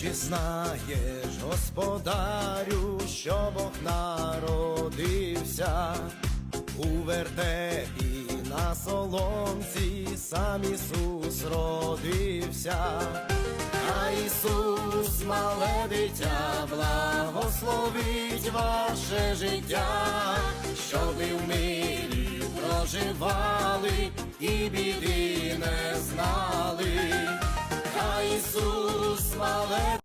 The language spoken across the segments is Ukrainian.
чи знаєш, господарю, що Бог народився у вертепі на соломці, сам Ісус родився, а Ісус, мале дитя, благословить ваше життя, щоби в мирі проживали і біди не знали. Хай Ісус мале.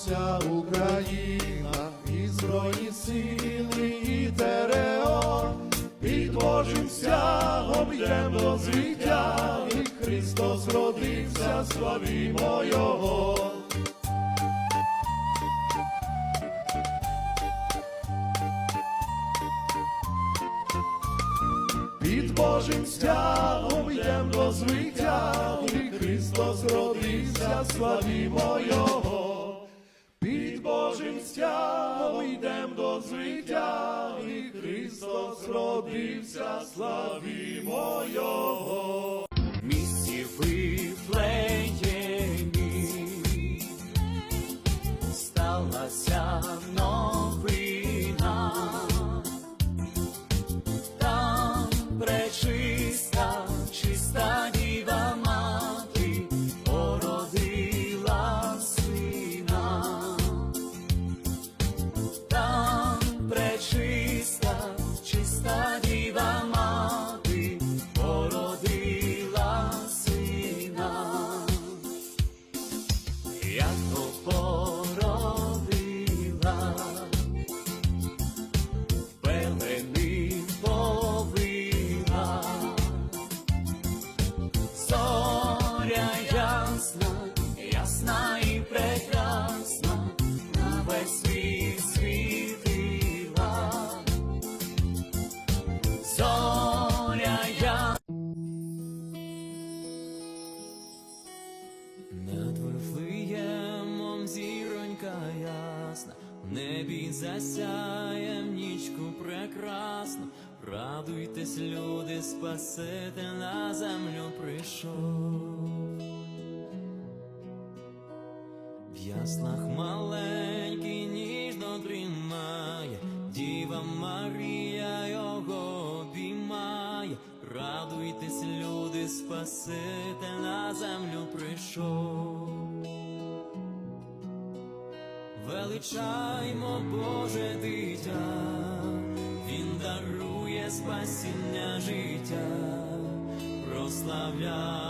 вся Україна, і збройні сили, і ТРО, під Божим стягом йдем звіття, і Христос родився, славімо Його. Під Божим стягом йдем до і Христос родився, славімо Його життя, ми йдем до звиття, і Христос родився, славімо Його. Спаситель на землю прийшов, в яснах маленький ніжно дрімає, Діва Марія його обіймає, радуйтесь, люди, Спаситель на землю прийшов, величаймо Боже дитя. Він дарує спасіння життя. Yeah.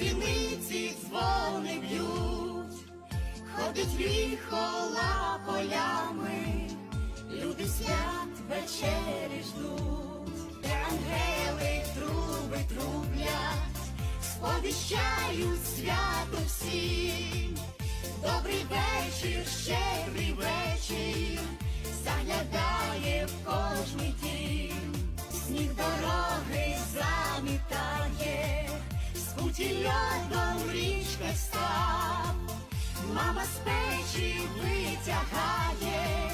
дзвіниці дзвони б'ють, ходить віхола полями, люди свят вечері ждуть, де ангели труби трублять, сповіщають свято всіх. Скуті льодом річка став, мама з печі витягає,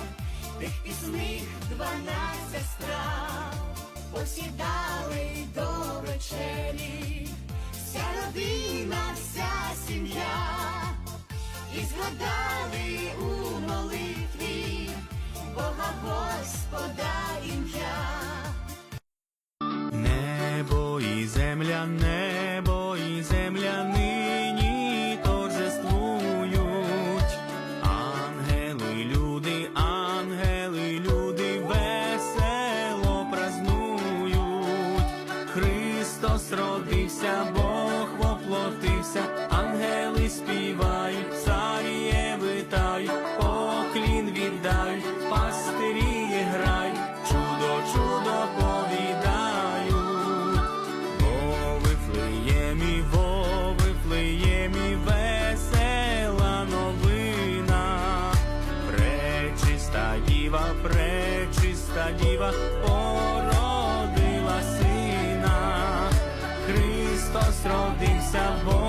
тих пісних дванадцять страв, посідали до вечері, вся родина, вся сім'я. І згадали у молитві Бога Господа діва, породила сина. Христос родився, Бог